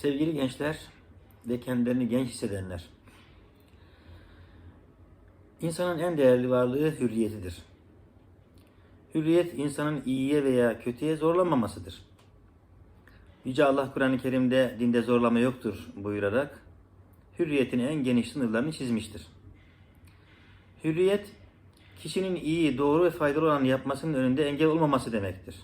Sevgili gençler ve kendilerini genç hissedenler. İnsanın en değerli varlığı hürriyetidir. Hürriyet insanın iyiye veya kötüye zorlamamasıdır. Yüce Allah Kur'an-ı Kerim'de dinde zorlama yoktur buyurarak hürriyetin en geniş sınırlarını çizmiştir. Hürriyet, kişinin iyi, doğru ve faydalı olanı yapmasının önünde engel olmaması demektir.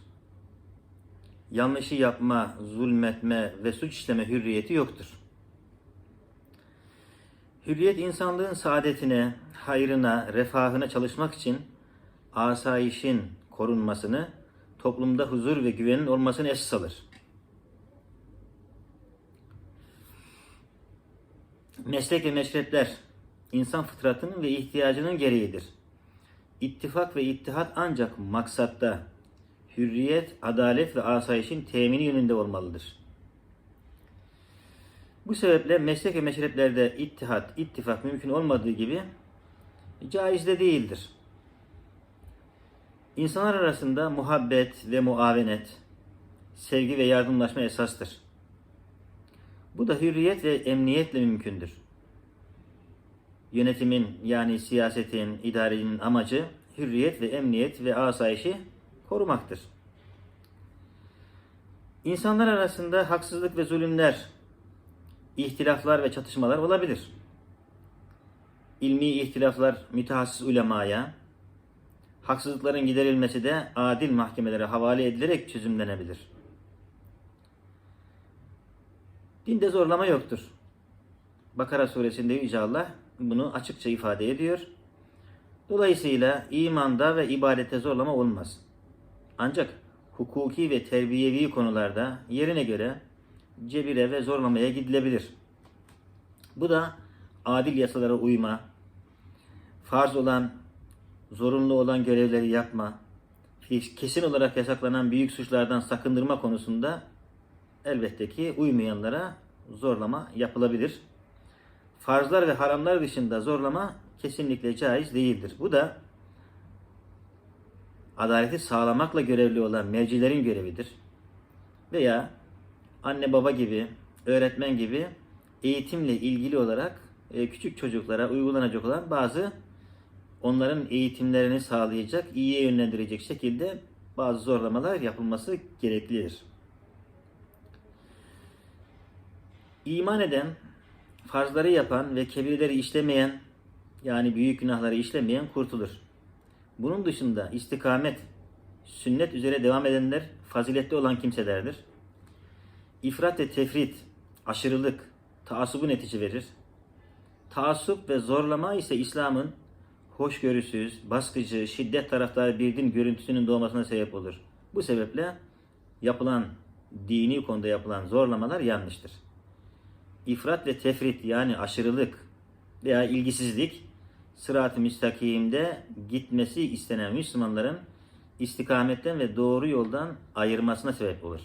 Yanlışı yapma, zulmetme ve suç işleme hürriyeti yoktur. Hürriyet insanlığın saadetine, hayrına, refahına çalışmak için asayişin korunmasını, toplumda huzur ve güvenin olmasını esas alır. Meslek ve meşrepler insan fıtratının ve ihtiyacının gereğidir. İttifak ve ittihat ancak maksatta hürriyet, adalet ve asayişin temini yönünde olmalıdır. Bu sebeple meslek ve meşreplerde ittihat, ittifak mümkün olmadığı gibi caiz de değildir. İnsanlar arasında muhabbet ve muavenet, sevgi ve yardımlaşma esastır. Bu da hürriyet ve emniyetle mümkündür. Yönetimin yani siyasetin, idarenin amacı hürriyet ve emniyet ve asayişi korumaktır. İnsanlar arasında haksızlık ve zulümler, ihtilaflar ve çatışmalar olabilir. İlmi ihtilaflar mütehassıs ulemaya, haksızlıkların giderilmesi de adil mahkemelere havale edilerek çözümlenebilir. Dinde zorlama yoktur. Bakara suresinde Yüce Allah bunu açıkça ifade ediyor. Dolayısıyla imanda ve ibadete zorlama olmaz. Ancak hukuki ve terbiyevi konularda yerine göre cebire ve zorlamaya gidilebilir. Bu da adil yasalara uyma, farz olan, zorunlu olan görevleri yapma, kesin olarak yasaklanan büyük suçlardan sakındırma konusunda elbette ki uymayanlara zorlama yapılabilir. Farzlar ve haramlar dışında zorlama kesinlikle caiz değildir. Bu da adaleti sağlamakla görevli olan mercilerin görevidir. Veya anne baba gibi, öğretmen gibi eğitimle ilgili olarak e, küçük çocuklara uygulanacak olan bazı onların eğitimlerini sağlayacak, iyiye yönlendirecek şekilde bazı zorlamalar yapılması gereklidir. İman eden, farzları yapan ve kebirleri işlemeyen yani büyük günahları işlemeyen kurtulur. Bunun dışında istikamet, sünnet üzere devam edenler faziletli olan kimselerdir. İfrat ve tefrit, aşırılık, taassubu netice verir. Taassup ve zorlama ise İslam'ın hoşgörüsüz, baskıcı, şiddet taraftarı bir din görüntüsünün doğmasına sebep olur. Bu sebeple yapılan, dini konuda yapılan zorlamalar yanlıştır. İfrat ve tefrit yani aşırılık veya ilgisizlik sırat-ı müstakimde gitmesi istenen Müslümanların istikametten ve doğru yoldan ayırmasına sebep olur.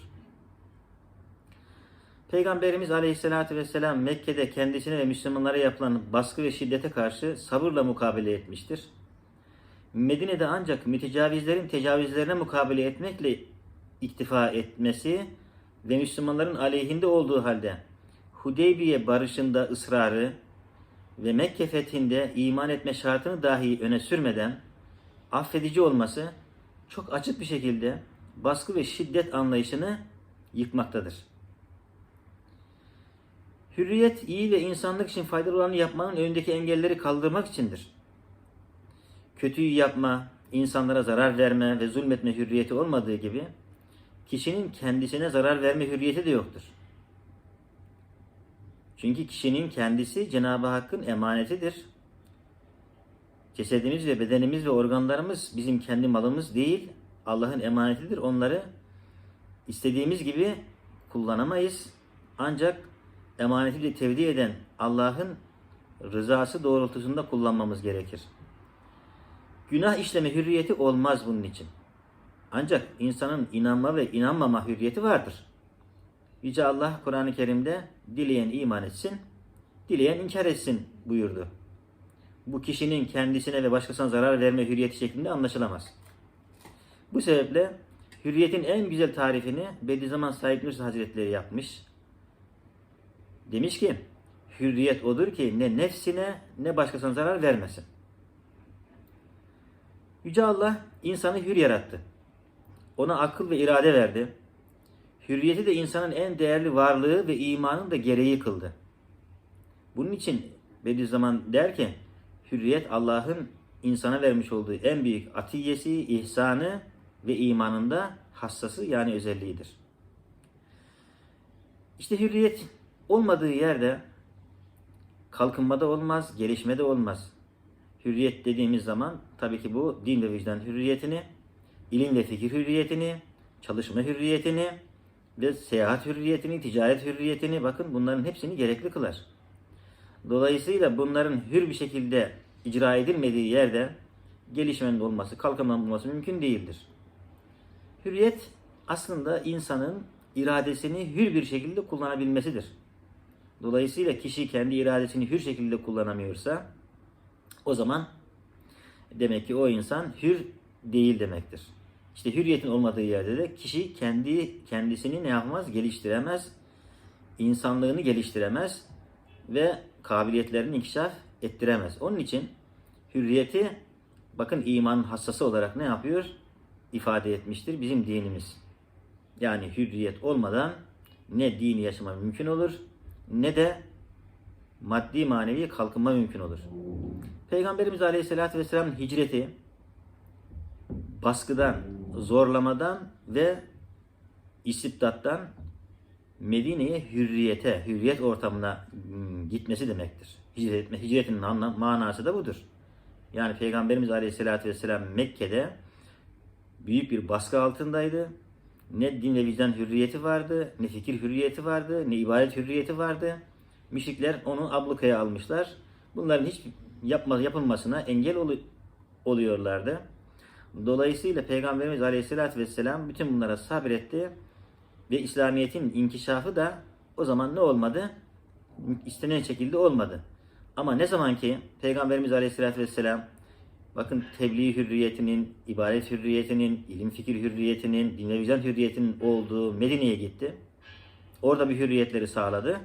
Peygamberimiz Aleyhisselatü Vesselam Mekke'de kendisine ve Müslümanlara yapılan baskı ve şiddete karşı sabırla mukabele etmiştir. Medine'de ancak mütecavizlerin tecavüzlerine mukabele etmekle iktifa etmesi ve Müslümanların aleyhinde olduğu halde Hudeybiye barışında ısrarı ve Mekke fethinde iman etme şartını dahi öne sürmeden affedici olması çok açık bir şekilde baskı ve şiddet anlayışını yıkmaktadır. Hürriyet iyi ve insanlık için faydalı olanı yapmanın önündeki engelleri kaldırmak içindir. Kötüyü yapma, insanlara zarar verme ve zulmetme hürriyeti olmadığı gibi kişinin kendisine zarar verme hürriyeti de yoktur. Çünkü kişinin kendisi Cenab-ı Hakk'ın emanetidir. Cesedimiz ve bedenimiz ve organlarımız bizim kendi malımız değil, Allah'ın emanetidir. Onları istediğimiz gibi kullanamayız. Ancak emaneti tevdi eden Allah'ın rızası doğrultusunda kullanmamız gerekir. Günah işleme hürriyeti olmaz bunun için. Ancak insanın inanma ve inanmama hürriyeti vardır. Yüce Allah Kur'an-ı Kerim'de dileyen iman etsin, dileyen inkar etsin buyurdu. Bu kişinin kendisine ve başkasına zarar verme hürriyeti şeklinde anlaşılamaz. Bu sebeple hürriyetin en güzel tarifini Bediüzzaman Said Nursi Hazretleri yapmış. Demiş ki hürriyet odur ki ne nefsine ne başkasına zarar vermesin. Yüce Allah insanı hür yarattı. Ona akıl ve irade verdi. Hürriyeti de insanın en değerli varlığı ve imanın da gereği kıldı. Bunun için Bediüzzaman der ki hürriyet Allah'ın insana vermiş olduğu en büyük atiyesi, ihsanı ve imanında hassası yani özelliğidir. İşte hürriyet olmadığı yerde kalkınmada olmaz, gelişmede olmaz. Hürriyet dediğimiz zaman tabii ki bu din ve vicdan hürriyetini, ilim ve fikir hürriyetini, çalışma hürriyetini ve seyahat hürriyetini, ticaret hürriyetini bakın bunların hepsini gerekli kılar. Dolayısıyla bunların hür bir şekilde icra edilmediği yerde gelişmenin olması, kalkınmanın olması mümkün değildir. Hürriyet aslında insanın iradesini hür bir şekilde kullanabilmesidir. Dolayısıyla kişi kendi iradesini hür şekilde kullanamıyorsa o zaman demek ki o insan hür değil demektir. İşte hürriyetin olmadığı yerde de kişi kendi kendisini ne yapmaz? Geliştiremez. insanlığını geliştiremez ve kabiliyetlerini inkişaf ettiremez. Onun için hürriyeti bakın imanın hassası olarak ne yapıyor? ifade etmiştir bizim dinimiz. Yani hürriyet olmadan ne dini yaşama mümkün olur ne de maddi manevi kalkınma mümkün olur. Peygamberimiz Aleyhisselatü Vesselam'ın hicreti baskıdan, zorlamadan ve istibdattan Medine'ye hürriyete, hürriyet ortamına hmm, gitmesi demektir. Hicret etme, hicretin manası da budur. Yani Peygamberimiz Aleyhisselatü Vesselam Mekke'de büyük bir baskı altındaydı. Ne din ve vicdan hürriyeti vardı, ne fikir hürriyeti vardı, ne ibadet hürriyeti vardı. Müşrikler onu ablukaya almışlar. Bunların hiç yapma, yapılmasına engel olu- oluyorlardı. Dolayısıyla Peygamberimiz Aleyhisselatü Vesselam bütün bunlara sabretti ve İslamiyet'in inkişafı da o zaman ne olmadı? İstenen şekilde olmadı. Ama ne zaman ki Peygamberimiz Aleyhisselatü Vesselam bakın tebliğ hürriyetinin, ibadet hürriyetinin, ilim fikir hürriyetinin, din vicdan hürriyetinin olduğu Medine'ye gitti. Orada bir hürriyetleri sağladı.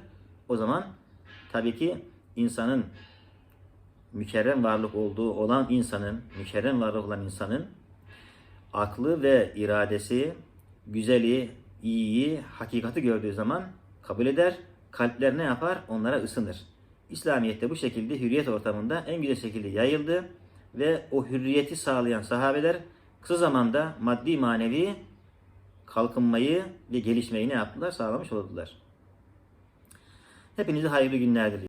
O zaman tabii ki insanın mükerrem varlık olduğu olan insanın, mükerrem varlık olan insanın aklı ve iradesi, güzeli, iyiyi, hakikati gördüğü zaman kabul eder. Kalpler ne yapar? Onlara ısınır. İslamiyet'te bu şekilde hürriyet ortamında en güzel şekilde yayıldı ve o hürriyeti sağlayan sahabeler kısa zamanda maddi manevi kalkınmayı ve gelişmeyi ne yaptılar? Sağlamış oldular. Hepinize hayırlı günler diliyorum.